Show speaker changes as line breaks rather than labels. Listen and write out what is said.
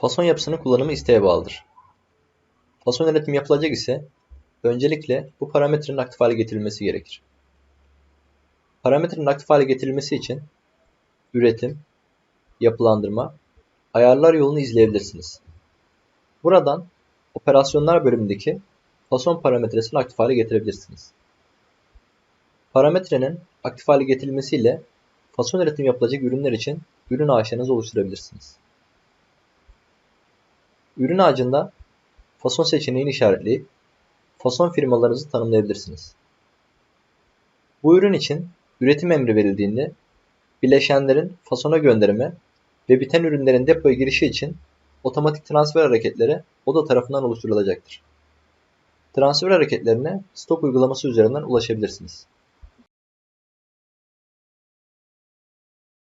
Fason yapısının kullanımı isteğe bağlıdır. Fason yönetimi yapılacak ise öncelikle bu parametrenin aktif hale getirilmesi gerekir. Parametrenin aktif hale getirilmesi için üretim, yapılandırma, ayarlar yolunu izleyebilirsiniz. Buradan operasyonlar bölümündeki fason parametresini aktif hale getirebilirsiniz. Parametrenin aktif hale getirilmesiyle fason üretim yapılacak ürünler için ürün ağaçlarınızı oluşturabilirsiniz. Ürün ağacında fason seçeneğini işaretleyip fason firmalarınızı tanımlayabilirsiniz. Bu ürün için üretim emri verildiğinde bileşenlerin fasona gönderme ve biten ürünlerin depoya girişi için otomatik transfer hareketleri oda tarafından oluşturulacaktır. Transfer hareketlerine stop uygulaması üzerinden ulaşabilirsiniz.